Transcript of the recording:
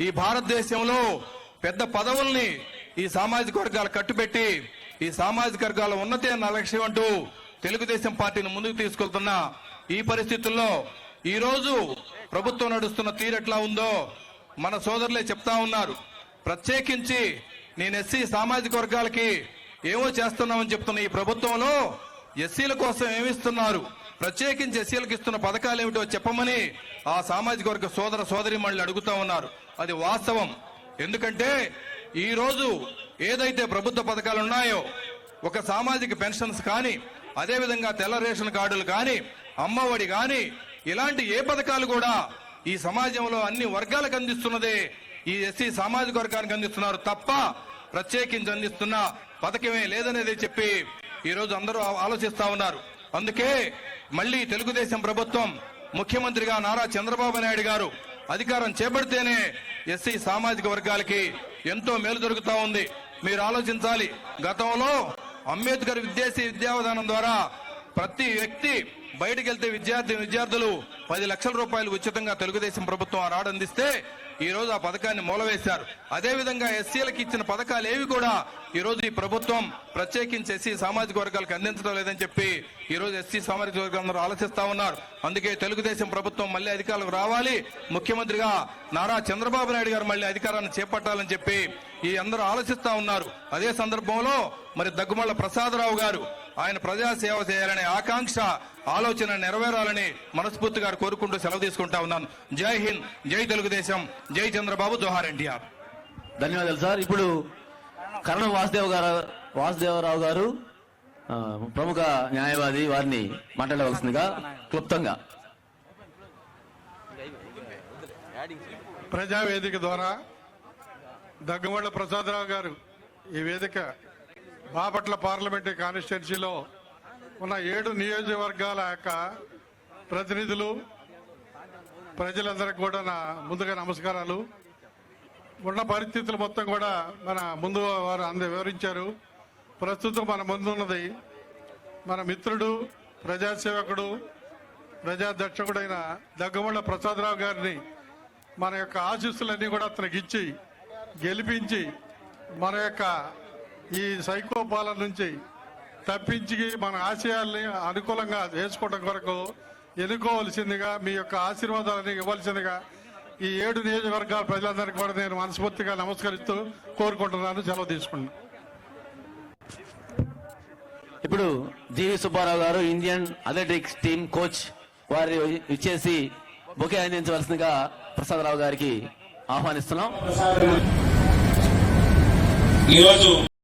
ఈ భారతదేశంలో పెద్ద పదవుల్ని ఈ సామాజిక వర్గాలు కట్టుబెట్టి ఈ సామాజిక వర్గాల ఉన్నతి అన్న లక్ష్యం అంటూ తెలుగుదేశం పార్టీని ముందుకు తీసుకెళ్తున్న ఈ పరిస్థితుల్లో ఈ రోజు ప్రభుత్వం నడుస్తున్న తీరు ఎట్లా ఉందో మన సోదరులే చెప్తా ఉన్నారు. ప్రత్యేకించి నేను ఎస్సీ సామాజిక వర్గాలకి ఏమో చేస్తున్నామని చెప్తున్న ఈ ప్రభుత్వంలో ఎస్సీల కోసం ఏమిస్తున్నారు? ప్రత్యేకించి ఎస్సీలకు ఇస్తున్న పథకాలు ఏమిటో చెప్పమని ఆ సామాజిక వర్గ సోదర సోదరి మళ్ళీ అడుగుతా ఉన్నారు. అది వాస్తవం. ఎందుకంటే ఈ రోజు ఏదైతే ప్రభుత్వ పథకాలు ఉన్నాయో ఒక సామాజిక పెన్షన్స్ కానీ అదేవిధంగా తెల్ల రేషన్ కార్డులు కానీ అమ్మఒడి కానీ ఇలాంటి ఏ పథకాలు కూడా ఈ సమాజంలో అన్ని వర్గాలకు అందిస్తున్నదే. ఈ ఎస్సీ సామాజిక వర్గానికి అందిస్తున్నారు తప్ప ప్రత్యేకించి అందిస్తున్న పథకమే లేదనేది చెప్పి ఈరోజు అందరూ ఆలోచిస్తా ఉన్నారు. అందుకే మళ్ళీ తెలుగుదేశం ప్రభుత్వం ముఖ్యమంత్రిగా నారా చంద్రబాబు నాయుడు గారు అధికారం చేపడితేనే ఎస్సీ సామాజిక వర్గాలకి ఎంతో మేలు దొరుకుతా ఉంది. మీరు ఆలోచించాలి. గతంలో అంబేద్కర్ విద్యార్థి విద్యా విధానం ద్వారా ప్రతి వ్యక్తి బయటకు వెళ్తే విద్యార్థి విద్యార్థులు పది లక్షల రూపాయలు ఉచితంగా తెలుగుదేశం ప్రభుత్వం ఆనాడు అందిస్తే ఈ రోజు ఆ పథకాన్ని మూలవేశారు. అదే విధంగా ఎస్సీలకు ఇచ్చిన పథకాలు ఏవి కూడా ఈ రోజు ఈ ప్రభుత్వం ప్రత్యేకించి ఎస్సీ సామాజిక వర్గాలకు అందించడం లేదని చెప్పి ఈ రోజు ఎస్సీ సామాజిక వర్గాలు ఆలోచిస్తా ఉన్నారు. అందుకే తెలుగుదేశం ప్రభుత్వం మళ్ళీ అధికారులకు రావాలి. ముఖ్యమంత్రిగా నారా చంద్రబాబు నాయుడు గారు మళ్ళీ అధికారాన్ని చేపట్టాలని చెప్పి ఈ అందరూ ఆలోచిస్తా ఉన్నారు. అదే సందర్భంలో మరి దగ్గుమల్ల ప్రసాదరావు గారు ఆయన ప్రజాసేవ చేయాలనే ఆకాంక్ష ఆలోచన నెరవేరాలని మనస్ఫూర్తిగా కోరుకుంటూ సెలవు తీసుకుంటా ఉన్నాను. జై హింద్ జై తెలుగుదేశం జై చంద్రబాబు జోహార్ ఎన్టీఆర్. ధన్యవాదాలు సార్. ఇప్పుడు కరణ వాసుదేవ్ గారు వాసుదేవరావు గారు ఆ, ప్రముఖ న్యాయవాది వారిని మాట్లాడవలసిందిగా క్లుప్తంగా. ప్రజావేదిక ద్వారా దగ్గుమళ్ళ ప్రసాదరావు గారు ఈ వేదిక బాపట్ల పార్లమెంటరీ కాన్స్టిట్యున్సీలో ఉన్న ఏడు నియోజకవర్గాల యొక్క ప్రతినిధులు ప్రజలందరికీ కూడా నా ముందుగా నమస్కారాలు. ఉన్న పరిస్థితులు మొత్తం కూడా మన ముందు వారు అంద వివరించారు. ప్రస్తుతం మన ముందున్నది మన మిత్రుడు ప్రజాసేవకుడు ప్రజాధ్యక్షకుడైన దగ్గుమళ్ళ ప్రసాదరావు గారిని మన యొక్క ఆశీస్సులన్నీ కూడా అతనికి ఇచ్చి గెలిపించి మన యొక్క ఈ సైకో పాలన నుంచి తప్పించి మన ఆశయాల్ని అనుకూలంగా చేసుకోవడం కొరకు ఎన్నుకోవలసిందిగా మీ యొక్క ఆశీర్వాదాలని ఇవ్వాల్సిందిగా ఈ ఏడు నియోజకవర్గాల ప్రజలందరికీ కూడా నేను మనస్ఫూర్తిగా నమస్కరిస్తూ కోరుకుంటున్నాను. సెలవు తీసుకుంటున్నాను. ఇప్పుడు జీవి సుబ్బారావు గారు ఇండియన్ అథ్లెటిక్స్ టీమ్ కోచ్ వారి ఇచ్చేసి బొకే అందించవలసిందిగా ప్రసాదరావు గారికి ఆహ్వానిస్తున్నాం. ఈరోజు